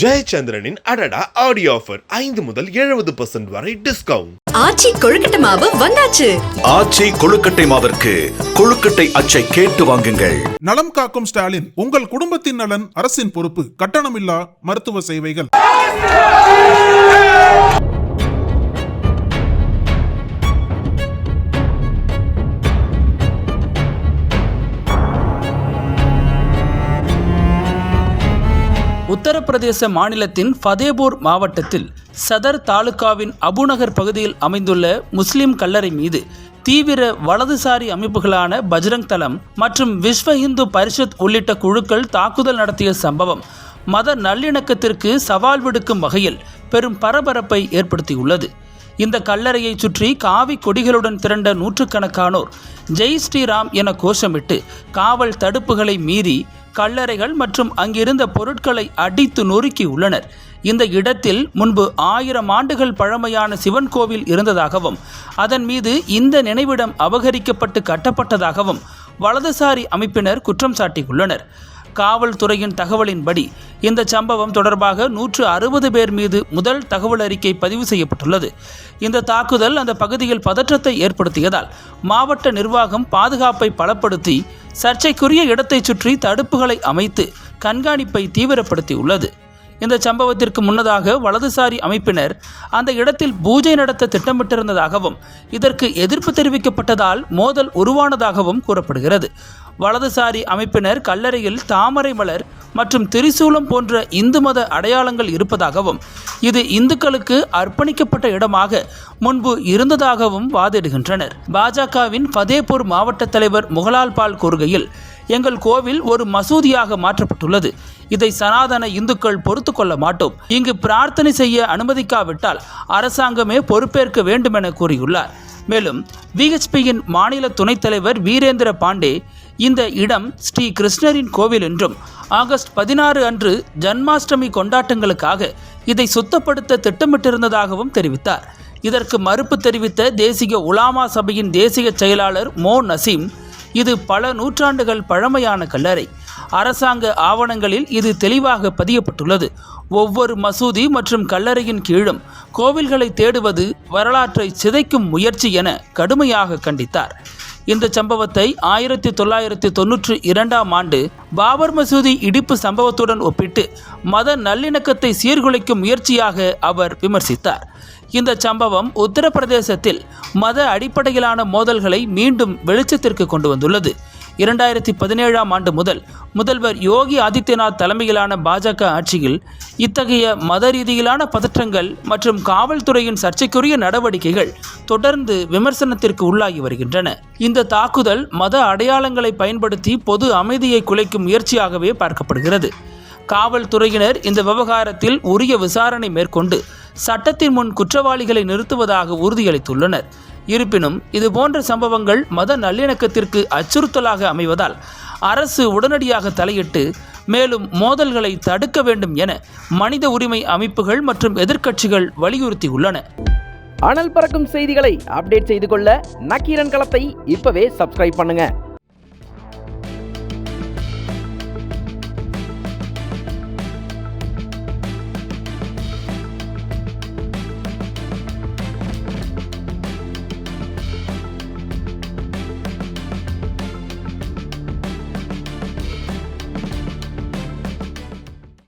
ஜெயச்சந்திரனின் அடடா audio offer ஐந்து முதல் எழுபது பர்சன்ட் வரை டிஸ்கவுண்ட் ஆச்சி கொழுக்கட்டை மாவு வந்தாச்சு. ஆச்சி கொழுக்கட்டை மாவிற்கு கொழுக்கட்டை அச்சை கேட்டு வாங்குங்கள். நலம் காக்கும் ஸ்டாலின் உங்கள் குடும்பத்தின் நலன் அரசின் பொறுப்பு கட்டணமில்லா மருத்துவ சேவைகள். உத்தரப்பிரதேச மாநிலத்தின் ஃபதேபூர் மாவட்டத்தில் சதர் தாலுகாவின் அபுநகர் பகுதியில் அமைந்துள்ள முஸ்லிம் கல்லறை மீது தீவிர வலதுசாரி அமைப்புகளான பஜ்ரங் தளம் மற்றும் விஸ்வ இந்து பரிஷத் உள்ளிட்ட குழுக்கள் தாக்குதல் நடத்திய சம்பவம் மத நல்லிணக்கத்திற்கு சவால் விடுக்கும் வகையில் பெரும் பரபரப்பை ஏற்படுத்தியுள்ளது. இந்த கல்லறையை சுற்றி காவி கொடிகளுடன் திரண்ட நூற்றுக்கணக்கானோர் ஜெய் ஸ்ரீராம் என கோஷமிட்டு காவல் தடுப்புகளை மீறி கல்லறைகள் மற்றும் அங்கிருந்த பொருட்களை அடித்து நொறுக்கி உள்ளனர். இந்த இடத்தில் முன்பு ஆயிரம் ஆண்டுகள் பழமையான சிவன் கோவில் இருந்ததாகவும் அதன் மீது இந்த நினைவிடம் அபகரிக்கப்பட்டு கட்டப்பட்டதாகவும் வலதுசாரி அமைப்பினர் குற்றம் சாட்டியுள்ளனர். காவல்துறையின் தகவலின்படி இந்த சம்பவம் தொடர்பாக நூற்று அறுபது பேர் மீது முதல் தகவல் அறிக்கை பதிவு செய்யப்பட்டுள்ளது. இந்த தாக்குதல் அந்த பகுதியில் பதற்றத்தை ஏற்படுத்தியதால் மாவட்ட நிர்வாகம் பாதுகாப்பை பலப்படுத்தி சர்ச்சைக்குரிய இடத்தைச் சுற்றி தடுப்புகளை அமைத்து கண்காணிப்பை தீவிரப்படுத்தியுள்ளது. இந்த சம்பவத்திற்கு முன்னதாக வலதுசாரி அமைப்பினர் அந்த இடத்தில் பூஜை நடத்த திட்டமிட்டிருந்ததாகவும் இதற்கு எதிர்ப்பு தெரிவிக்கப்பட்டதால் மோதல் உருவானதாகவும் கூறப்படுகிறது. வலதுசாரி அமைப்பினர் கல்லறையில் தாமரை மலர் மற்றும் திரிசூலம் போன்ற இந்து மத அடையாளங்கள் இருப்பதாகவும் இது இந்துக்களுக்கு அர்ப்பணிக்கப்பட்ட இடமாக முன்பு இருந்ததாகவும் வாதிடுகின்றனர். பாஜகவின் ஃபதேபூர் மாவட்ட தலைவர் முகலால் பால் கூறுகையில் எங்கள் கோவில் ஒரு மசூதியாக மாற்றப்பட்டுள்ளது. இதை சனாதன இந்துக்கள் பொறுத்து கொள்ள மாட்டோம். இங்கு பிரார்த்தனை செய்ய அனுமதிக்காவிட்டால் அரசாங்கமே பொறுப்பேற்க வேண்டும் என கூறியுள்ளார். மேலும் விஹெச்பியின் மாநில துணைத் தலைவர் வீரேந்திர பாண்டே இந்த இடம் ஸ்ரீ கிருஷ்ணரின் கோவில் என்றும் ஆகஸ்ட் பதினாறு அன்று ஜன்மாஷ்டமி கொண்டாட்டங்களுக்காக இதை சுத்தப்படுத்த திட்டமிட்டிருந்ததாகவும் தெரிவித்தார். இதற்கு மறுப்பு தெரிவித்த தேசிய உலாமா சபையின் தேசிய செயலாளர் மோ. நசீம் இது பல நூற்றாண்டுகள் பழமையான கல்லறை. அரசாங்க ஆவணங்களில் இது தெளிவாக பதியப்பட்டுள்ளது. ஒவ்வொரு மசூதி மற்றும் கல்லறையின் கீழும் கோவில்களை தேடுவது வரலாற்றை சிதைக்கும் முயற்சி என கடுமையாக கண்டித்தார். இந்த சம்பவத்தை ஆயிரத்தி தொள்ளாயிரத்தி தொன்னூற்றி இரண்டாம் ஆண்டு பாபர் மசூதி இடிப்பு சம்பவத்துடன் ஒப்பிட்டு மத நல்லிணக்கத்தை சீர்குலைக்கும் முயற்சியாக அவர் விமர்சித்தார். இந்த சம்பவம் உத்தரப்பிரதேசத்தில் மத அடிப்படையிலான மோதல்களை மீண்டும் வெளிச்சத்திற்கு கொண்டு வந்துள்ளது. இரண்டாயிரத்தி பதினேழாம் ஆண்டு முதல் முதல்வர் யோகி ஆதித்யநாத் தலைமையிலான பாஜக ஆட்சியில் இத்தகைய மத ரீதியிலான பதற்றங்கள் மற்றும் காவல்துறையின் சர்ச்சைக்குரிய நடவடிக்கைகள் தொடர்ந்து விமர்சனத்திற்கு உள்ளாகி வருகின்றன. இந்த தாக்குதல் மத அடையாளங்களை பயன்படுத்தி பொது அமைதியை குலைக்கும் முயற்சியாகவே பார்க்கப்படுகிறது. காவல்துறையினர் இந்த விவகாரத்தில் உரிய விசாரணை மேற்கொண்டு சட்டத்தின் முன் குற்றவாளிகளை நிறுத்துவதாக உறுதியளித்துள்ளனர். இருப்பினும் இதுபோன்ற சம்பவங்கள் மத நல்லிணக்கத்திற்கு அச்சுறுத்தலாக அமைவதால் அரசு உடனடியாக தலையிட்டு மேலும் மோதல்களை தடுக்க வேண்டும் என மனித உரிமை அமைப்புகள் மற்றும் எதிர்க்கட்சிகள் வலியுறுத்தியுள்ளன. அனல் பறக்கும் செய்திகளை அப்டேட் செய்து கொள்ள நக்கீரன் களத்தை இப்பவே சப்ஸ்கிரைப் பண்ணுங்கள்